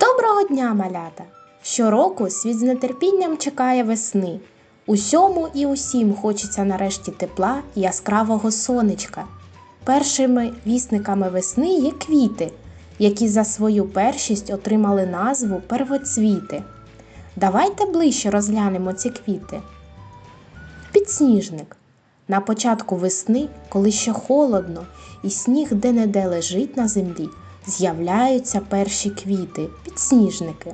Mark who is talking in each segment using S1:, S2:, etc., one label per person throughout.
S1: Доброго дня, малята! Щороку світ з нетерпінням чекає весни. Усьому і усім хочеться нарешті тепла і яскравого сонечка. Першими вісниками весни є квіти, які за свою першість отримали назву первоцвіти. Давайте ближче розглянемо ці квіти. Підсніжник. На початку весни, коли ще холодно і сніг де-не-де лежить на землі, з'являються перші квіти підсніжники.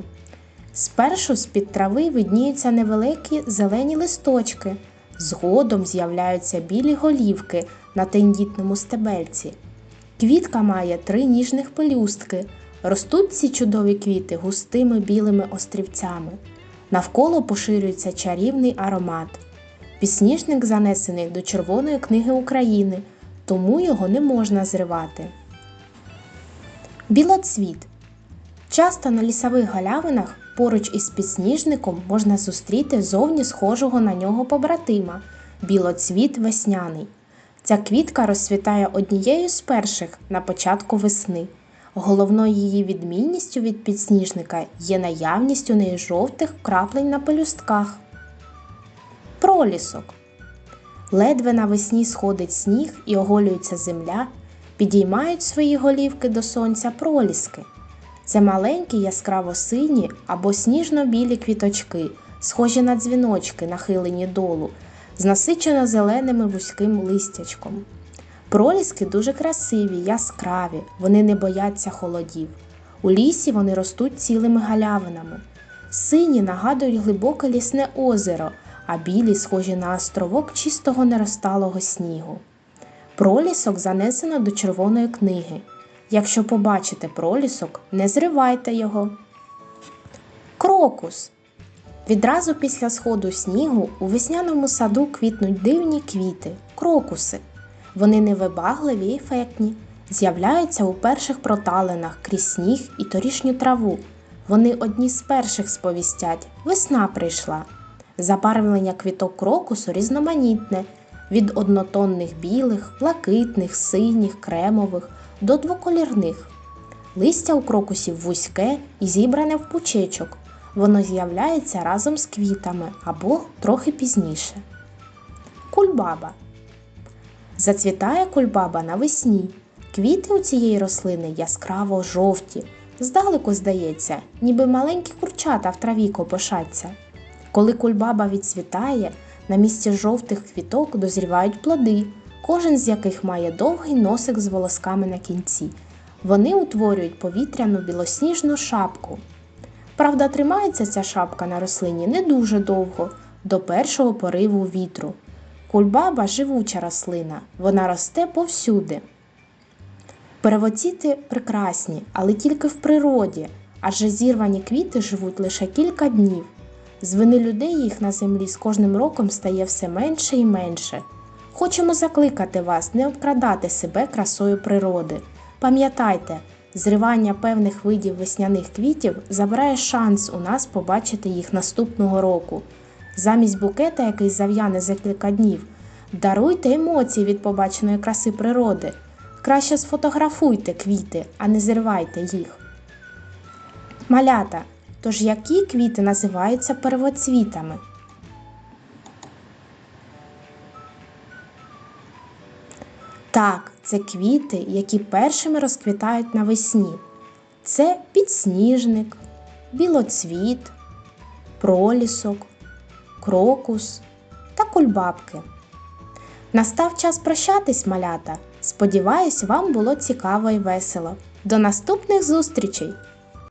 S1: Спершу з-під трави видніються невеликі зелені листочки, згодом з'являються білі голівки на тендітному стебельці. Квітка має три ніжних пелюстки. Ростуть ці чудові квіти густими білими острівцями. Навколо поширюється чарівний аромат. Пісніжник занесений до Червоної книги України, тому його не можна зривати. Білоцвіт. Часто на лісових галявинах поруч із підсніжником можна зустріти зовні схожого на нього побратима білоцвіт весняний. Ця квітка розцвітає однією з перших на початку весни. Головною її відмінністю від підсніжника є наявність у неї жовтих краплень на пелюстках. Пролісок. Ледве навесні сходить сніг і оголюється земля, підіймають свої голівки до сонця проліски. Це маленькі яскраво сині або сніжно-білі квіточки, схожі на дзвіночки, нахилені долу, з насичено зеленими вузьким листячком. Проліски дуже красиві, яскраві, вони не бояться холодів. У лісі вони ростуть цілими галявинами. Сині нагадують глибоке лісне озеро, а білі схожі на островок чистого неросталого снігу. Пролісок занесено до червоної книги. Якщо побачите пролісок, не зривайте його. Крокус. Відразу після сходу снігу у весняному саду квітнуть дивні квіти крокуси. Вони невибагливі і ефектні, з'являються у перших проталинах крізь сніг і торішню траву. Вони одні з перших сповістять весна прийшла. Забарвлення квіток крокусу різноманітне від однотонних білих, блакитних, синіх, кремових до двоколірних. Листя у крокусів вузьке і зібране в пучечок. Воно з'являється разом з квітами або трохи пізніше. Кульбаба. Зацвітає кульбаба навесні. Квіти у цієї рослини яскраво жовті. Здалеку здається, ніби маленькі курчата в траві копошаться. Коли кульбаба відцвітає, на місці жовтих квіток дозрівають плоди, кожен з яких має довгий носик з волосками на кінці. Вони утворюють повітряну білосніжну шапку. Правда, тримається ця шапка на рослині не дуже довго, до першого пориву вітру. Кульбаба живуча рослина, вона росте повсюди. Первоцвіти прекрасні, але тільки в природі, адже зірвані квіти живуть лише кілька днів. З вини людей їх на землі з кожним роком стає все менше і менше. Хочемо закликати вас не обкрадати себе красою природи. Пам'ятайте, зривання певних видів весняних квітів забирає шанс у нас побачити їх наступного року. Замість букета, який зав'яне за кілька днів, даруйте емоції від побаченої краси природи. Краще сфотографуйте квіти, а не зривайте їх. Малята. Тож які квіти називаються первоцвітами? Так, це квіти, які першими розквітають навесні. Це підсніжник, білоцвіт, пролісок, крокус та кульбабки. Настав час прощатись, малята. Сподіваюсь, вам було цікаво і весело. До наступних зустрічей!